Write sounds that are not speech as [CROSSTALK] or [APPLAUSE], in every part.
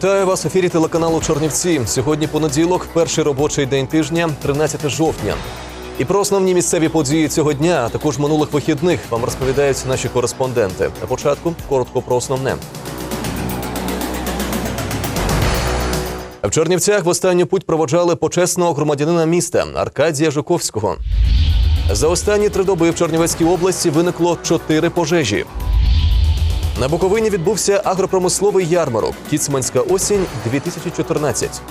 Вітаю вас в ефірі телеканалу Чорнівці. Сьогодні понеділок, перший робочий день тижня, 13 жовтня. І про основні місцеві події цього дня, а також минулих вихідних, вам розповідають наші кореспонденти. На початку коротко про основне. В Чернівцях в останню путь проводжали почесного громадянина міста Аркадія Жуковського. За останні три доби в Чернівецькій області виникло чотири пожежі. На Буковині відбувся агропромисловий ярмарок Кіцманська осінь 2014.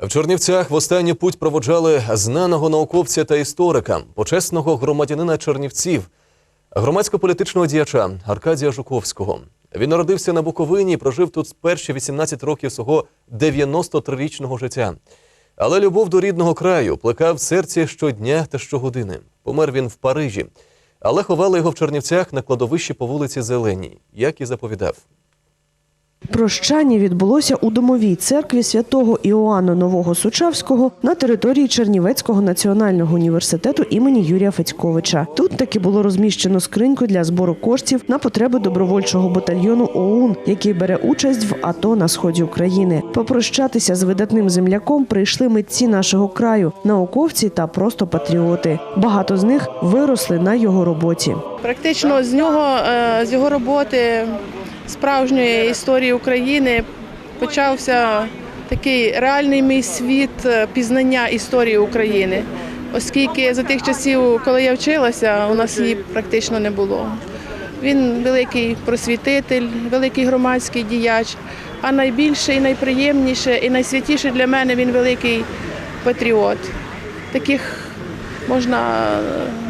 В Чернівцях в останню путь проводжали знаного науковця та історика, почесного громадянина Чернівців, громадсько-політичного діяча Аркадія Жуковського. Він народився на Буковині і прожив тут перші 18 років свого 93-річного життя. Але любов до рідного краю плекав серці щодня та щогодини. Помер він в Парижі, але ховали його в Чернівцях на кладовищі по вулиці Зеленій, як і заповідав. Прощання відбулося у домовій церкві святого Іоанна Нового Сучавського на території Чернівецького національного університету імені Юрія Федьковича. Тут таки було розміщено скриньку для збору коштів на потреби добровольчого батальйону ОУН, який бере участь в АТО на сході України. Попрощатися з видатним земляком прийшли митці нашого краю, науковці та просто патріоти. Багато з них виросли на його роботі. Практично з нього, е, з його роботи справжньої історії України почався такий реальний мій світ е, пізнання історії України, оскільки за тих часів, коли я вчилася, у нас її практично не було. Він великий просвітитель, великий громадський діяч, а найбільше і найприємніше, і найсвятіше для мене він великий патріот. Таких можна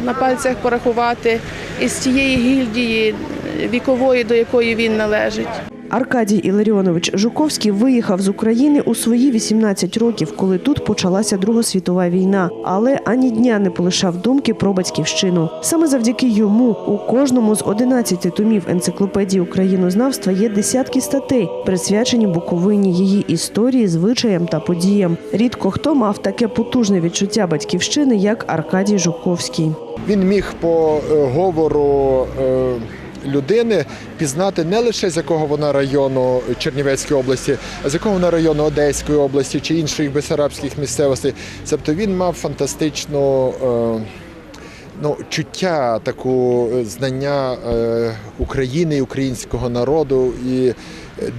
на пальцях порахувати із тієї гільдії вікової, до якої він належить. Аркадій Іларіонович Жуковський виїхав з України у свої 18 років, коли тут почалася Друга світова війна, але ані дня не полишав думки про батьківщину. Саме завдяки йому у кожному з 11 томів енциклопедії українознавства є десятки статей, присвячені Буковині, її історії, звичаям та подіям. Рідко хто мав таке потужне відчуття батьківщини, як Аркадій Жуковський. Він міг по е, говору е, людини пізнати не лише з якого вона району Чернівецької області, а з якого вона району Одеської області чи інших бесарабських місцевостей. Тобто він мав фантастичну. е, Ну, чуття, таку е, знання е, України і українського народу, і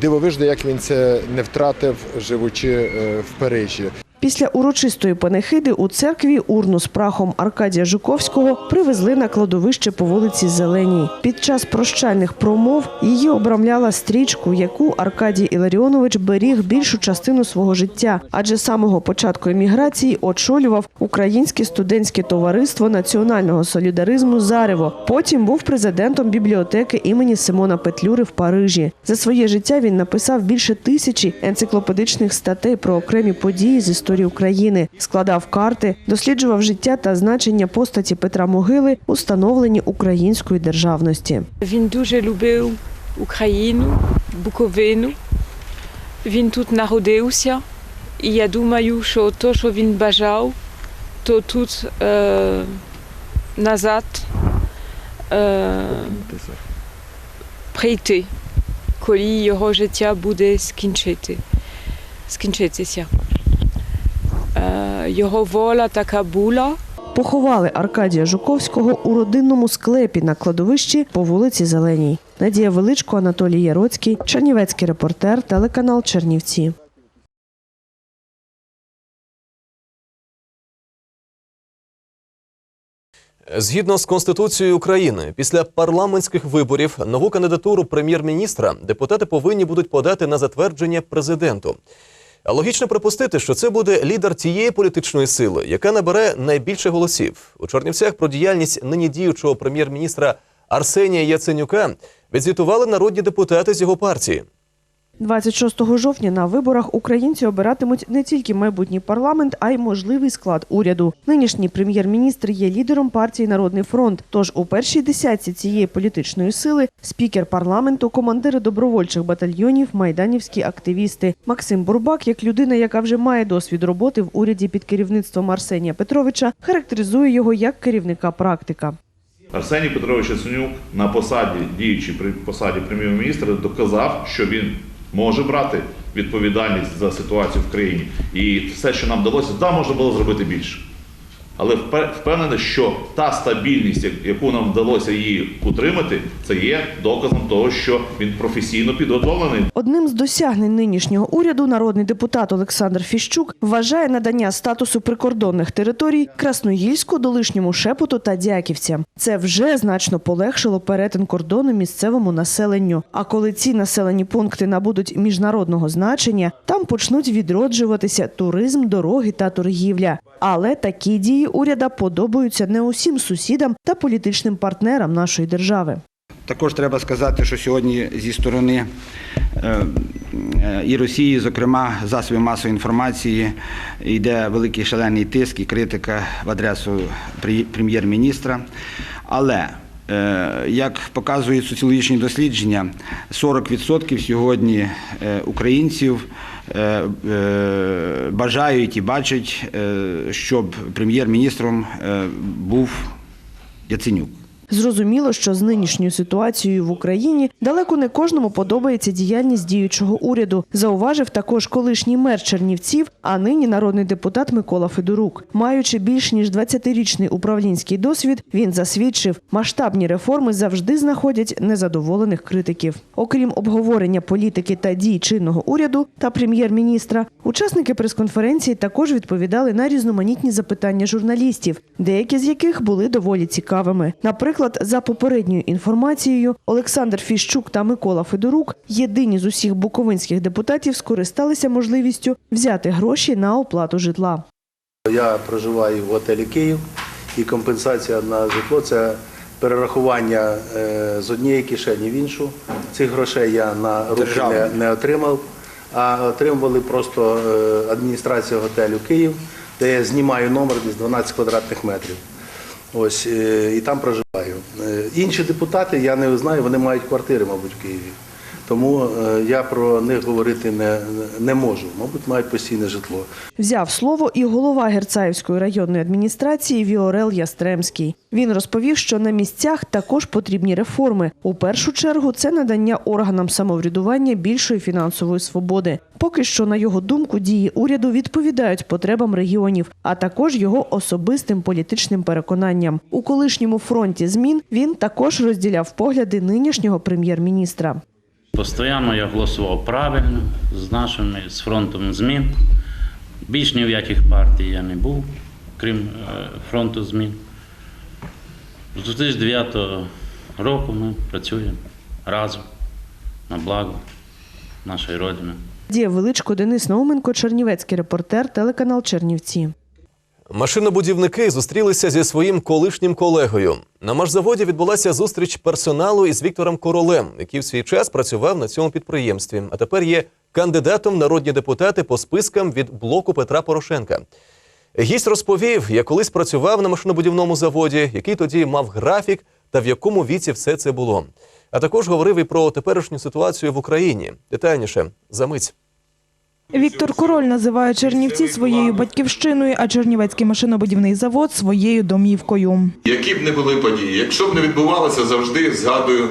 дивовижно, як він це не втратив, живучи в Парижі. Після урочистої панихиди у церкві урну з прахом Аркадія Жуковського привезли на кладовище по вулиці Зеленій. Під час прощальних промов її обрамляла стрічку, яку Аркадій Іларіонович беріг більшу частину свого життя, адже з самого початку еміграції очолював Українське студентське товариство національного солідаризму Зарево. Потім був президентом бібліотеки імені Симона Петлюри в Парижі. За своє життя він написав більше тисячі енциклопедичних статей про окремі події з історії України, складав карти, досліджував життя та значення постаті Петра Могили у становленні української державності. Він дуже любив Україну, Буковину. Він тут народився. І я думаю, що те, що він бажав, то тут е, назад е, прийти, коли його життя буде скінчити, скінчитися. Е, його воля така була. Поховали Аркадія Жуковського у родинному склепі на кладовищі по вулиці Зеленій. Надія Величко, Анатолій Яроцький, Чернівецький репортер, телеканал Чернівці. Згідно з Конституцією України, після парламентських виборів нову кандидатуру прем'єр-міністра депутати повинні будуть подати на затвердження президенту. Логічно припустити, що це буде лідер тієї політичної сили, яка набере найбільше голосів. У Чорнівцях про діяльність нині діючого прем'єр-міністра Арсенія Яценюка відзвітували народні депутати з його партії. 26 жовтня на виборах українці обиратимуть не тільки майбутній парламент, а й можливий склад уряду. Нинішній прем'єр-міністр є лідером партії Народний фронт. Тож у першій десятці цієї політичної сили спікер парламенту, командири добровольчих батальйонів, майданівські активісти. Максим Бурбак, як людина, яка вже має досвід роботи в уряді під керівництвом Арсенія Петровича, характеризує його як керівника практика. Арсеній Петрович Яценюк на посаді, діючи при посаді прем'єр-міністра, доказав, що він може брати відповідальність за ситуацію в країні. І все, що нам вдалося, да, можна було зробити більше. Але впе- впевнений, що та стабільність, яку нам вдалося її утримати, це є доказом того, що він професійно підготовлений Одним з досягнень нинішнього уряду народний депутат Олександр Фіщук вважає надання статусу прикордонних територій Красноїльську, Долишньому Шепоту та Дяківцям. Це вже значно полегшило перетин кордону місцевому населенню. А коли ці населені пункти набудуть міжнародного значення, там почнуть відроджуватися туризм, дороги та торгівля. Але такі дії уряда подобаються не усім сусідам та політичним партнерам нашої держави. Також треба сказати, що сьогодні зі сторони е, і Росії, зокрема засобів масової інформації, йде великий шалений тиск і критика в адресу прем'єр-міністра. Але як показують соціологічні дослідження, 40% сьогодні е, українців е, е, бажають і бачать, е, щоб прем'єр-міністром е, був Яценюк. Зрозуміло, що з нинішньою ситуацією в Україні далеко не кожному подобається діяльність діючого уряду. Зауважив також колишній мер Чернівців, а нині народний депутат Микола Федорук. Маючи більш ніж 20-річний управлінський досвід, він засвідчив, масштабні реформи завжди знаходять незадоволених критиків. Окрім обговорення політики та дій чинного уряду та прем'єр-міністра, учасники прес-конференції також відповідали на різноманітні запитання журналістів, деякі з яких були доволі цікавими. Наприклад, за попередньою інформацією, Олександр Фіщук та Микола Федорук єдині з усіх буковинських депутатів скористалися можливістю взяти гроші на оплату житла. Я проживаю в готелі Київ і компенсація на житло це перерахування е, з однієї кишені в іншу. Цих грошей я на руки не, не отримав, а отримували просто е, адміністрація готелю Київ, де я знімаю номер десь 12 квадратних метрів. Ось е, і там проживаю. Е, Інші депутати, я не знаю, вони мають квартири, мабуть, в Києві. Тому е, я про них говорити не, не можу. Мабуть, мають постійне житло. Взяв слово і голова Герцаївської районної адміністрації Віорел Ястремський. Він розповів, що на місцях також потрібні реформи. У першу чергу це надання органам самоврядування більшої фінансової свободи. Поки що, на його думку, дії уряду відповідають потребам регіонів, а також його особистим політичним переконанням. У колишньому фронті змін він також розділяв погляди нинішнього прем'єр-міністра. Постоянно я голосував правильно з нашими з фронтом змін. Більш ні в яких партій я не був, крім е, фронту змін. З 2009 року ми працюємо разом на благо нашої родини. Дія Величко, Денис Науменко, Чернівецький репортер, телеканал Чернівці. Машинобудівники зустрілися зі своїм колишнім колегою. На машзаводі відбулася зустріч персоналу із Віктором Королем, який в свій час працював на цьому підприємстві, а тепер є кандидатом народні депутати по спискам від блоку Петра Порошенка. Гість розповів, як колись працював на машинобудівному заводі, який тоді мав графік та в якому віці все це було. А також говорив і про теперішню ситуацію в Україні. Детальніше за мить. Віктор Король називає Чернівці своєю батьківщиною, а Чернівецький машинобудівний завод своєю домівкою. Які б не були події, якщо б не відбувалося, завжди згадую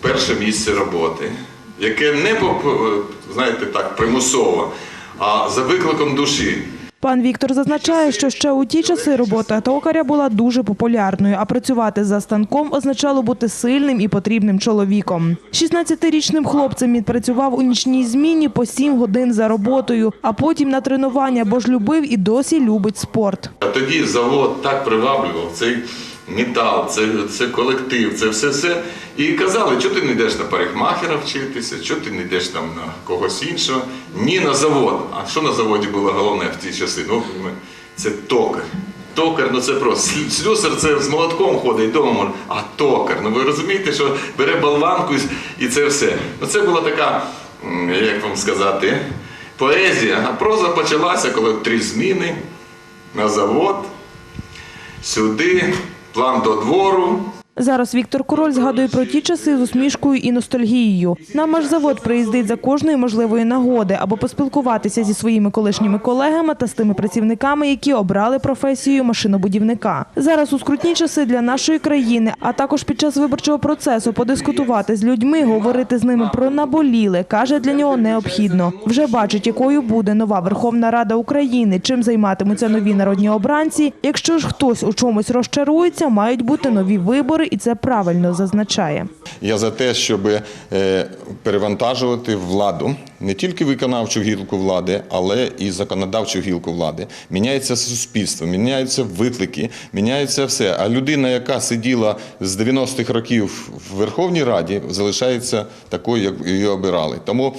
перше місце роботи, яке не знаєте так примусово, а за викликом душі. Пан Віктор зазначає, що ще у ті часи робота токаря була дуже популярною, а працювати за станком означало бути сильним і потрібним чоловіком. 16-річним хлопцем він працював у нічній зміні по 7 годин за роботою, а потім на тренування, бо ж любив і досі любить спорт. Тоді завод так приваблював цей метал, це, це колектив, це все все. І казали, що ти не йдеш на парикмахера вчитися, що ти не йдеш там на когось іншого. Ні на завод. А що на заводі було головне в ті часи? Ну, це токар. Токар, ну це просто слюсар це з молотком ходить вдома, а токар. Ну ви розумієте, що бере болванку і це все. Ну це була така, як вам сказати, поезія. А проза почалася, коли три зміни на завод, сюди, план до двору. Зараз Віктор Король згадує про ті часи з усмішкою і ностальгією. На машзавод приїздить за кожної можливої нагоди, аби поспілкуватися зі своїми колишніми колегами та з тими працівниками, які обрали професію машинобудівника. Зараз у скрутні часи для нашої країни, а також під час виборчого процесу подискутувати з людьми, говорити з ними про наболіле, каже, для нього необхідно. Вже бачить, якою буде нова Верховна Рада України, чим займатимуться нові народні обранці. Якщо ж хтось у чомусь розчарується, мають бути нові вибори, і це правильно зазначає. Я за те, щоб е, перевантажувати владу, не тільки виконавчу гілку влади, але і законодавчу гілку влади. Міняється суспільство, міняються виклики, міняється все. А людина, яка сиділа з 90-х років в Верховній Раді, залишається такою, як її обирали. Тому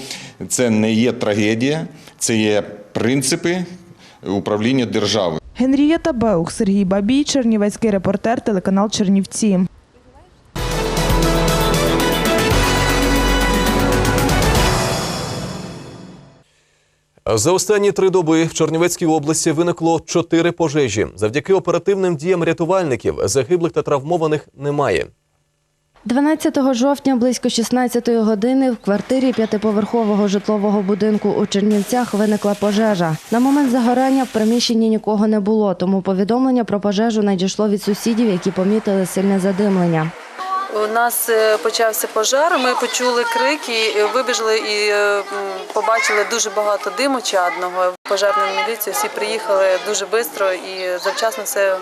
це не є трагедія, це є принципи управління державою. Генрієта Беух, Сергій Бабій, Чернівецький репортер, телеканал Чернівці. За останні три доби в Чернівецькій області виникло чотири пожежі. Завдяки оперативним діям рятувальників загиблих та травмованих немає. 12 жовтня близько 16 години в квартирі п'ятиповерхового житлового будинку у Чернівцях виникла пожежа. На момент загорання в приміщенні нікого не було, тому повідомлення про пожежу надійшло від сусідів, які помітили сильне задимлення. У нас е, почався пожар. Ми почули крики, е, вибіжли і е, побачили дуже багато диму чадного. Пожежна міліція всі приїхали дуже швидко і завчасно все.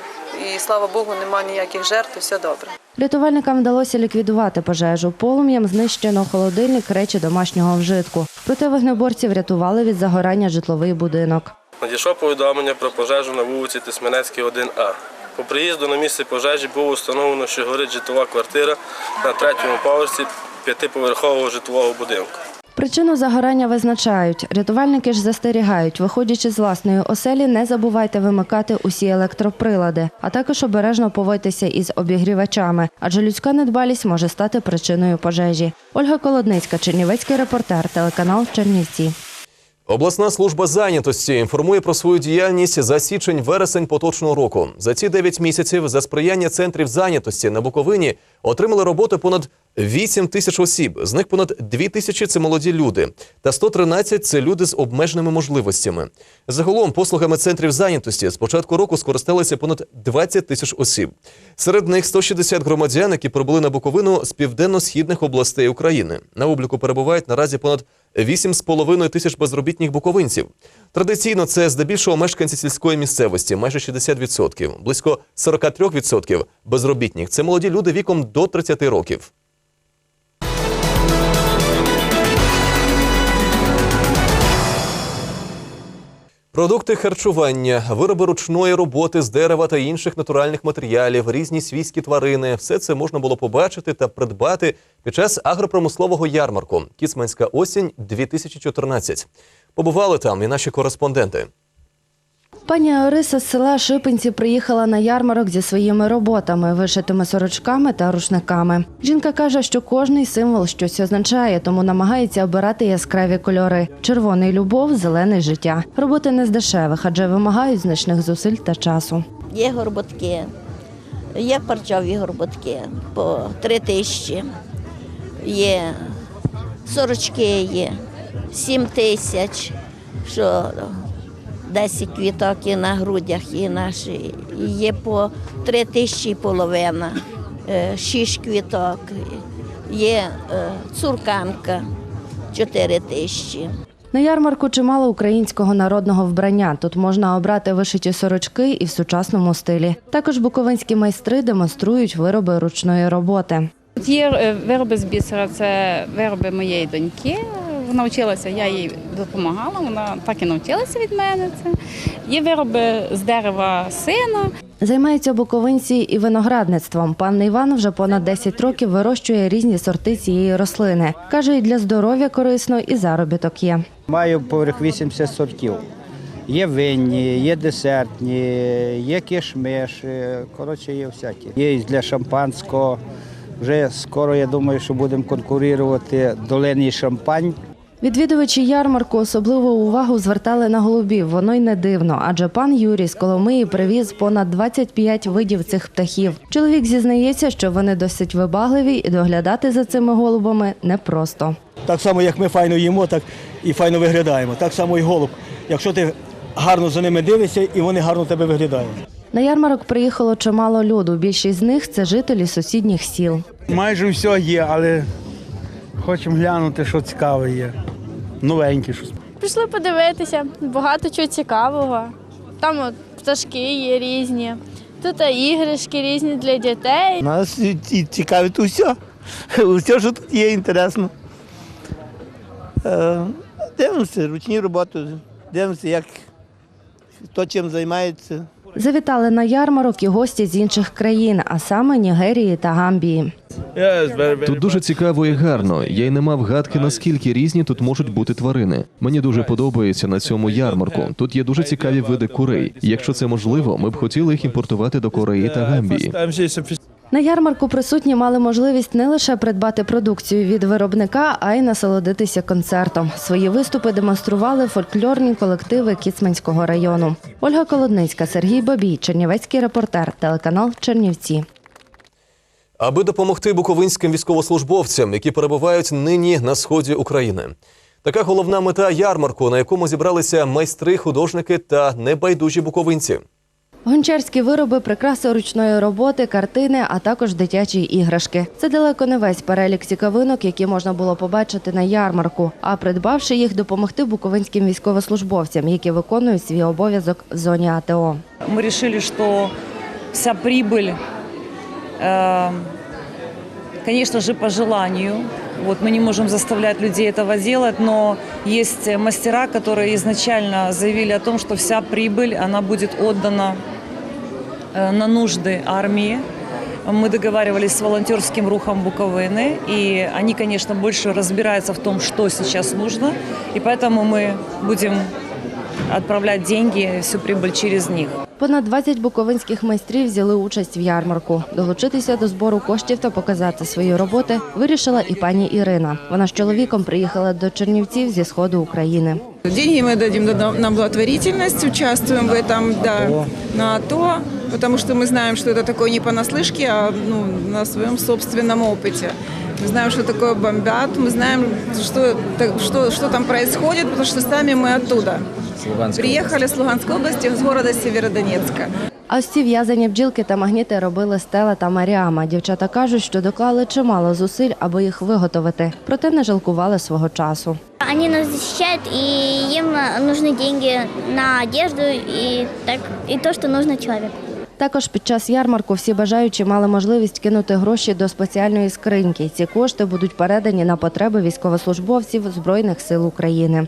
І слава Богу, немає ніяких жертв, все добре. Рятувальникам вдалося ліквідувати пожежу. Полум'ям знищено холодильник, речі домашнього вжитку. Проте вогнеборці врятували від загорання житловий будинок. Надійшло повідомлення про пожежу на вулиці Тисменецькій, 1А. По приїзду на місце пожежі було встановлено, що горить житлова квартира на третьому поверсі п'ятиповерхового житлового будинку. Причину загорання визначають. Рятувальники ж застерігають, виходячи з власної оселі, не забувайте вимикати усі електроприлади, а також обережно поводьтеся із обігрівачами, адже людська недбалість може стати причиною пожежі. Ольга Колодницька, Чернівецький репортер, телеканал Чернівці. Обласна служба зайнятості інформує про свою діяльність за січень-вересень поточного року. За ці 9 місяців за сприяння центрів зайнятості на Буковині отримали роботу понад 8 тисяч осіб. З них понад 2 тисячі – це молоді люди, та 113 – це люди з обмеженими можливостями. Загалом послугами центрів зайнятості з початку року скористалися понад 20 тисяч осіб. Серед них 160 громадян, які прибули на Буковину з південно-східних областей України. На обліку перебувають наразі понад 8,5 тисяч безробітних буковинців. Традиційно це здебільшого мешканці сільської місцевості, майже 60%. Близько 43% безробітних – це молоді люди віком до 30 років. Продукти харчування, вироби ручної роботи з дерева та інших натуральних матеріалів, різні свійські тварини все це можна було побачити та придбати під час агропромислового ярмарку Кіцманська осінь 2014 Побували там і наші кореспонденти. Пані Ориса з села Шипинці приїхала на ярмарок зі своїми роботами, вишитими сорочками та рушниками. Жінка каже, що кожний символ щось означає, тому намагається обирати яскраві кольори: червоний любов, зелений життя. Роботи не з дешевих, адже вимагають значних зусиль та часу. Є горботки, є парчові горботки по три тисячі, є сорочки є, сім тисяч, що 10 квіток і на грудях, і наші. І Є по три тисячі половина, е, шість квіток, є е, цурканка, чотири тисячі. На ярмарку чимало українського народного вбрання. Тут можна обрати вишиті сорочки і в сучасному стилі. Також буковинські майстри демонструють вироби ручної роботи. Є е, вироби з бісера, це вироби моєї доньки. Вона вчилася, я їй допомагала, вона так і навчилася від мене. Це. Є вироби з дерева сина. Займаються буковинці і виноградництвом. Пан Іван вже понад 10 років вирощує різні сорти цієї рослини. Каже, і для здоров'я корисно, і заробіток є. Маю поверх 80 сортів. Є винні, є десертні, є кишмиш, е, коротше, є всякі. Є і для шампанського. Вже скоро я думаю, що будемо конкурувати долинний шампань. Відвідувачі ярмарку особливу увагу звертали на голубів. Воно й не дивно, адже пан Юрій з Коломиї привіз понад 25 видів цих птахів. Чоловік зізнається, що вони досить вибагливі і доглядати за цими голубами непросто. Так само, як ми файно їмо, так і файно виглядаємо. Так само і голуб. Якщо ти гарно за ними дивишся, і вони гарно тебе виглядають. На ярмарок приїхало чимало люду. Більшість з них це жителі сусідніх сіл. Майже все є, але хочемо глянути, що цікаве є. Новеньке щось. Прийшли подивитися, багато чого цікавого. Там от пташки є різні, тут іграшки різні для дітей. Нас і- цікавить усе. [LAUGHS] Усе, що тут є, інтересно. Е, Дивимося, ручні роботи, дивимося, як хто чим займається. Завітали на ярмарок і гості з інших країн, а саме Нігерії та Гамбії. Тут дуже цікаво і гарно. Я й не мав гадки, наскільки різні тут можуть бути тварини. Мені дуже подобається на цьому ярмарку. Тут є дуже цікаві види курей. Якщо це можливо, ми б хотіли їх імпортувати до Кореї та Гамбії. На ярмарку присутні мали можливість не лише придбати продукцію від виробника, а й насолодитися концертом. Свої виступи демонстрували фольклорні колективи Кіцманського району. Ольга Колодницька, Сергій Бабій, Чернівецький репортер, телеканал Чернівці. аби допомогти буковинським військовослужбовцям, які перебувають нині на сході України. Така головна мета ярмарку, на якому зібралися майстри, художники та небайдужі буковинці. Гончарські вироби, прикраси ручної роботи, картини, а також дитячі іграшки. Це далеко не весь перелік цікавинок, які можна було побачити на ярмарку. А придбавши їх, допомогти буковинським військовослужбовцям, які виконують свій обов'язок в зоні АТО. мы решили, что вся прибыль, э, конечно же, по желанию. Вот мы не можем заставлять людей этого делать, но есть мастера, которые изначально заявили о том, что вся прибыль, она будет отдана э, на нужды армии. Мы договаривались с волонтерским рухом Буковины, и они, конечно, больше разбираются в том, что сейчас нужно, и поэтому мы будем отправлять деньги, всю прибыль через них. Понад 20 буковинських майстрів взяли участь в ярмарку. Долучитися до збору коштів та показати свої роботи вирішила і пані Ірина. Вона з чоловіком приїхала до Чернівців зі сходу України. Деньги мы дадим на на благотворительность, участвуем в этом, да, на АТО, потому что мы знаем, что это такое не понаслышке, а ну, на своем собственном опыте. Мы знаем, что такое бомбят, мы знаем, что, так- что, что там происходит, потому что сами мы оттуда. Приехали с Луганской области, с города Северодонецка. А ось ці в'язані бджілки та магніти робили Стела та Маріама. Дівчата кажуть, що доклали чимало зусиль, аби їх виготовити, проте не жалкували свого часу. Они нас защищают, и им нужны деньги на одежду и, так, и то, что нужно человеку. Також під час ярмарку всі бажаючі мали можливість кинути гроші до спеціальної скриньки. Ці кошти будуть передані на потреби військовослужбовців Збройних сил України.